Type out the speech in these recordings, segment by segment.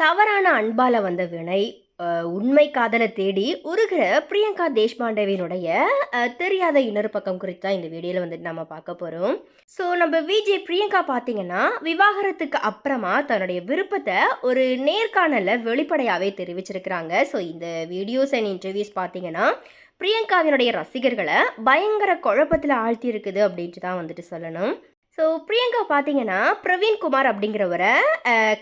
தவறான அன்பால வந்த வினை உண்மை காதலை தேடி உருகிற பிரியங்கா தேஷ்பாண்டேவினுடைய தெரியாத இன்னொரு பக்கம் குறித்து தான் இந்த வீடியோவில் வந்துட்டு நம்ம பார்க்க போகிறோம் ஸோ நம்ம விஜய் பிரியங்கா பார்த்தீங்கன்னா விவாகரத்துக்கு அப்புறமா தன்னுடைய விருப்பத்தை ஒரு நேர்காணலில் வெளிப்படையாகவே தெரிவிச்சிருக்கிறாங்க. ஸோ இந்த வீடியோஸ் அண்ட் இன்டர்வியூஸ் பார்த்தீங்கன்னா பிரியங்காவினுடைய ரசிகர்களை பயங்கர குழப்பத்தில் ஆழ்த்தி இருக்குது அப்படின்ட்டு தான் வந்துட்டு சொல்லணும். ஸோ பிரியங்கா பார்த்தீங்கன்னா பிரவீன்குமார் அப்படிங்கிறவரை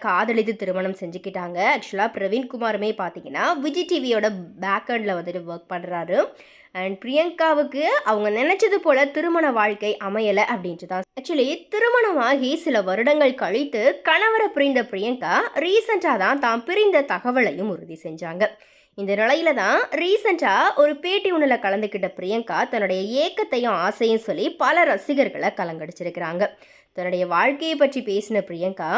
காதலித்து திருமணம் செஞ்சுக்கிட்டாங்க. ஆக்சுவலாக பிரவீன்குமாருமே பார்த்தீங்கன்னா விஜய் டிவியோட பேக்கெண்டில் வந்துட்டு ஒர்க் பண்ணுறாரு அண்ட் பிரியங்காவுக்கு அவங்க நினச்சது போல் திருமண வாழ்க்கை அமையலை அப்படின்ட்டு தான். ஆக்சுவலி திருமணமாகி சில வருடங்கள் கழித்து கணவரை பிரிந்த பிரியங்கா ரீசெண்டாக தான் தான் பிரிந்த தகவலையும் உறுதி செஞ்சாங்க. இந்த நிலையில தான் ரீசெண்டாக ஒரு பேட்டி ஒன்றில் கலந்துக்கிட்ட பிரியங்கா தன்னுடைய ஏக்கத்தையும் ஆசையும் சொல்லி பல ரசிகர்களை கலங்கடிச்சிருக்கிறாங்க. தன்னுடைய வாழ்க்கையை பற்றி பேசின பிரியங்கா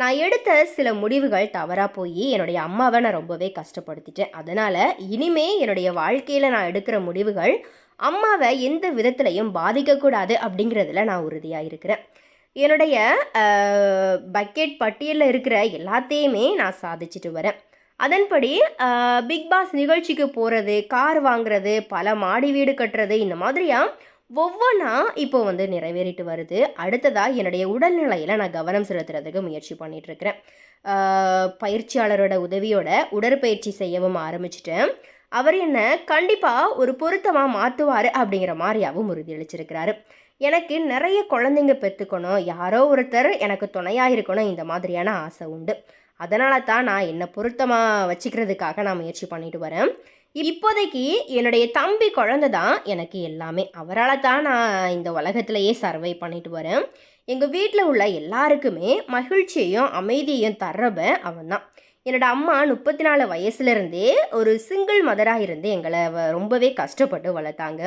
நான் எடுத்த சில முடிவுகள் தவறாக போய் என்னுடைய அம்மாவை நான் ரொம்பவே கஷ்டப்படுத்திட்டேன். அதனால் இனிமே என்னுடைய வாழ்க்கையில் நான் எடுக்கிற முடிவுகள் அம்மாவை எந்த விதத்துலையும் பாதிக்கக்கூடாது அப்படிங்கிறதுல நான் உறுதியாக இருக்கிறேன். என்னுடைய பக்கெட் பட்டியலில் இருக்கிற எல்லாத்தையுமே நான் சாதிச்சுட்டு வரேன். அதன்படி பிக் பாஸ் நிகழ்ச்சிக்கு போகிறது கார் வாங்குறது பல மாடி வீடு கட்டுறது இந்த மாதிரியாக ஒவ்வொன்றா இப்போ வந்து நிறைவேறிட்டு வருது. அடுத்ததாக என்னுடைய உடல்நிலையில் நான் கவனம் செலுத்துறதுக்கு முயற்சி பண்ணிகிட்ருக்கிறேன் பயிற்சியாளரோட உதவியோட உடற்பயிற்சி செய்யவும் ஆரம்பிச்சிட்டேன். அவர் என்ன கண்டிப்பாக ஒரு பொருத்தமாக மாற்றுவார் அப்படிங்கிற மாதிரியாவும் உறுதியளிச்சிருக்கிறாரு. எனக்கு நிறைய குழந்தைங்க பெற்றுக்கணும். யாரோ ஒருத்தர் எனக்கு துணையாக இருக்கணும். இந்த மாதிரியான ஆசை உண்டு. அதனால தான் நான் என்னை பொருத்தமாக வச்சுக்கிறதுக்காக நான் முயற்சி பண்ணிட்டு வரேன். இப்போதைக்கு என்னுடைய தம்பி குழந்தை தான் எனக்கு எல்லாமே. அவரால் தான் நான் இந்த உலகத்திலேயே சர்வை பண்ணிட்டு வரேன். எங்கள் வீட்டில் உள்ள எல்லாருக்குமே மகிழ்ச்சியையும் அமைதியையும் தர்றவன் அவன் தான் என்னோட அம்மா முப்பத்தி நாலு வயசுலேருந்தே ஒரு சிங்கிள் மதராக இருந்து எங்களை வ- ரொம்பவே கஷ்டப்பட்டு வளர்த்தாங்க.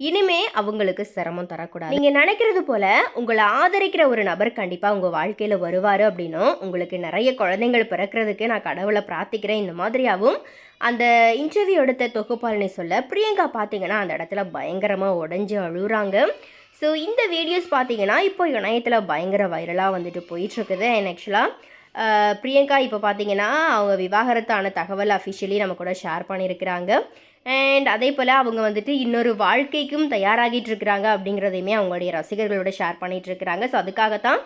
இனிமே அவங்களுக்கு சிரமம் தரக்கூடாது. நீங்கள் நினைக்கிறது போல உங்களை ஆதரிக்கிற ஒரு நபர் கண்டிப்பாக உங்கள் வாழ்க்கையில் வருவார் அப்படின்னும் உங்களுக்கு நிறைய குழந்தைங்கள் பிறக்கிறதுக்கு நான் கடவுளை பிரார்த்திக்கிறேன். இந்த மாதிரியாகவும் அந்த இன்டர்வியூ எடுத்த தொகுப்பாளனை சொல்ல பிரியங்கா பார்த்தீங்கன்னா அந்த இடத்துல பயங்கரமாக உடஞ்சி அழுகுறாங்க. ஸோ இந்த வீடியோஸ் பார்த்தீங்கன்னா இப்போ இணையத்தில் பயங்கர வைரலாக வந்துட்டு போயிட்டுருக்குது அண்ட் ஆக்சுவலாக பிரியங்கா இப்போ பார்த்தீங்கன்னா அவங்க விவாகரத்தான தகவல் அஃபிஷியலி நம்ம கூட ஷேர் பண்ணியிருக்கிறாங்க அண்ட் அதே போல் அவங்க வந்துட்டு இன்னொரு வாழ்க்கைக்கும் தயாராகிட்டு இருக்கிறாங்க அப்படிங்கிறதையுமே அவங்களுடைய ரசிகர்களோட ஷேர் பண்ணிகிட்டு இருக்கிறாங்க ஸோ அதுக்காகத்தான்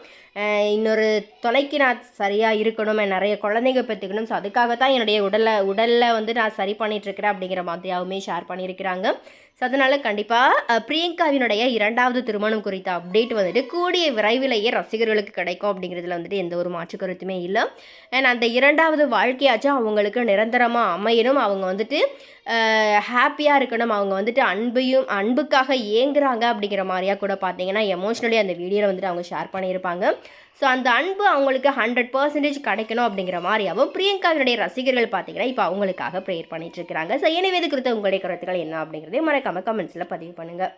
இன்னொரு தொலைக்கு நான் சரியாக இருக்கணும் நிறைய குழந்தைங்க பெற்றுக்கணும். ஸோ அதுக்காகத்தான் என்னுடைய உடலை உடலில் வந்து நான் சரி பண்ணிகிட்ருக்கிறேன் அப்படிங்கிற மாதிரியாகவுமே ஷேர் பண்ணியிருக்கிறாங்க. ஸோ அதனால் கண்டிப்பாக பிரியங்காவினுடைய இரண்டாவது திருமணம் குறித்த அப்டேட் வந்துட்டு கூடிய விரைவிலேயே ரசிகர்களுக்கு கிடைக்கும் அப்படிங்கிறதுல வந்துட்டு எந்த ஒரு மாற்று கருத்துமே இல்லை. அண்ட் அந்த இரண்டாவது வாழ்க்கையாச்சும் அவங்களுக்கு நிரந்தரமாக அமையணும். அவங்க வந்துட்டு ஹாப்பியாக இருக்கணும். அவங்க வந்துட்டு அன்பையும் அன்புக்காக ஏங்குறாங்க அப்படிங்கிற மாதிரியா கூட பார்த்தீங்கன்னா எமோஷ்னலி அந்த வீடியோவில் வந்துட்டு அவங்க ஷேர் பண்ணியிருப்பாங்க. ஸோ அந்த அன்பு அவங்களுக்கு ஹண்ட்ரட் பர்சன்டேஜ் கிடைக்கணும் அப்படிங்கிற மாதிரியாவும் பிரியங்காவினுடைய ரசிகர்கள் பார்த்தீங்கன்னா இப்போ அவங்களுக்காக ப்ரேயர் பண்ணிட்டு இருக்கிறாங்க. ஸோ எனவே இது குறித்த உங்களுடைய கருத்துக்கள் என்ன அப்படிங்கிறதே மறக்காம கமெண்ட்ஸில் பதிவு பண்ணுங்கள்